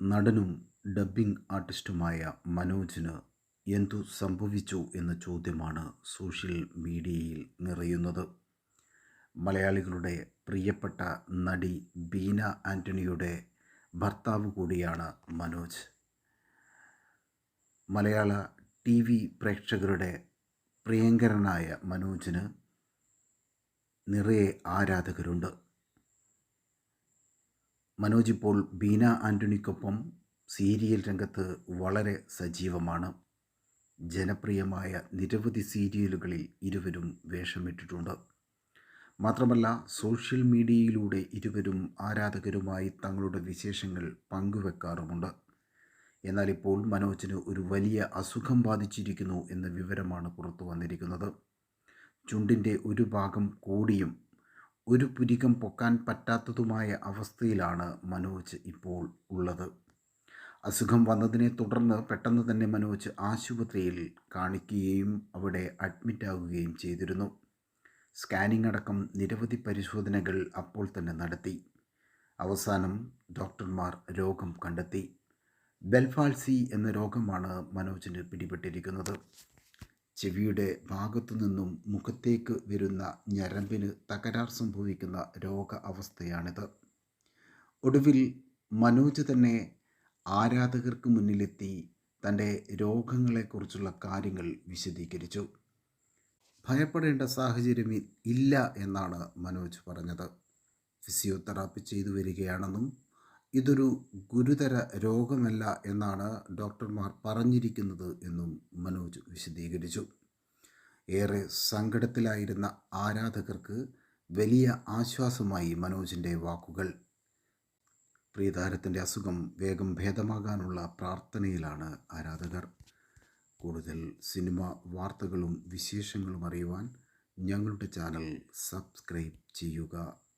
നടനും ഡബ്ബിംഗ് ആർട്ടിസ്റ്റുമായ മനോജിന് എന്തു സംഭവിച്ചു എന്ന ചോദ്യമാണ് സോഷ്യൽ മീഡിയയിൽ നിറയുന്നത്. മലയാളികളുടെ പ്രിയപ്പെട്ട നടി ബീന ആന്റണിയുടെ ഭർത്താവ് കൂടിയാണ് മനോജ്. മലയാള ടി വി പ്രേക്ഷകരുടെ പ്രിയങ്കരനായ മനോജിന് നിറയെ ആരാധകരുണ്ട്. മനോജ് ഇപ്പോൾ ബീന ആന്റണിക്കൊപ്പം സീരിയൽ രംഗത്ത് വളരെ സജീവമാണ്. ജനപ്രിയമായ നിരവധി സീരിയലുകളിൽ ഇരുവരും വേഷമിട്ടിട്ടുണ്ട്. മാത്രമല്ല സോഷ്യൽ മീഡിയയിലൂടെ ഇരുവരും ആരാധകരുമായി തങ്ങളുടെ വിശേഷങ്ങൾ പങ്കുവെക്കാറുമുണ്ട്. എന്നാൽ ഇപ്പോൾ മനോജിന് ഒരു വലിയ അസുഖം ബാധിച്ചിരിക്കുന്നു എന്ന വിവരമാണ് പുറത്തു വന്നിരിക്കുന്നത്. ചുണ്ടിന്റെ ഒരു ഭാഗം കൂടിയും ഒരു പുരികം പൊക്കാൻ പറ്റാത്തതുമായ അവസ്ഥയിലാണ് മനോജ് ഇപ്പോൾ ഉള്ളത്. അസുഖം വന്നതിനെ തുടർന്ന് പെട്ടെന്ന് തന്നെ മനോജ് ആശുപത്രിയിൽ കാണിക്കുകയും അവിടെ അഡ്മിറ്റാകുകയും ചെയ്തിരുന്നു. സ്കാനിംഗ് അടക്കം നിരവധി പരിശോധനകൾ അപ്പോൾ തന്നെ നടത്തി. അവസാനം ഡോക്ടർമാർ രോഗം കണ്ടെത്തി. ബെൽഫാൽസി എന്ന രോഗമാണ് മനോജിന് പിടിപെട്ടിരിക്കുന്നത്. ചെവിയുടെ ഭാഗത്തു നിന്നും മുഖത്തേക്ക് വരുന്ന ഞരമ്പിന് തകരാർ സംഭവിക്കുന്ന രോഗ അവസ്ഥയാണിത് ഒടുവിൽ മനോജ് തന്നെ ആരാധകർക്ക് മുന്നിലെത്തി തന്റെ രോഗങ്ങളെക്കുറിച്ചുള്ള കാര്യങ്ങൾ വിശദീകരിച്ചു. ഭയപ്പെടേണ്ട സാഹചര്യം ഇല്ല എന്നാണ് മനോജ് പറഞ്ഞത്. ഫിസിയോതെറാപ്പി ചെയ്തു വരികയാണെന്നും ഇതൊരു ഗുരുതര രോഗമല്ല എന്നാണ് ഡോക്ടർമാർ പറഞ്ഞിരിക്കുന്നത് എന്നും മനോജ് വിശദീകരിച്ചു. ഏറെ സങ്കടത്തിലായിരുന്ന ആരാധകർക്ക് വലിയ ആശ്വാസമായി മനോജിന്റെ വാക്കുകൾ. പ്രിയതാരത്തിന്റെ അസുഖം വേഗം ഭേദമാകാനുള്ള പ്രാർത്ഥനയിലാണ് ആരാധകർ. കൂടുതൽ സിനിമ വാർത്തകളും വിശേഷങ്ങളും അറിയുവാൻ ഞങ്ങളുടെ ചാനൽ സബ്സ്ക്രൈബ് ചെയ്യുക.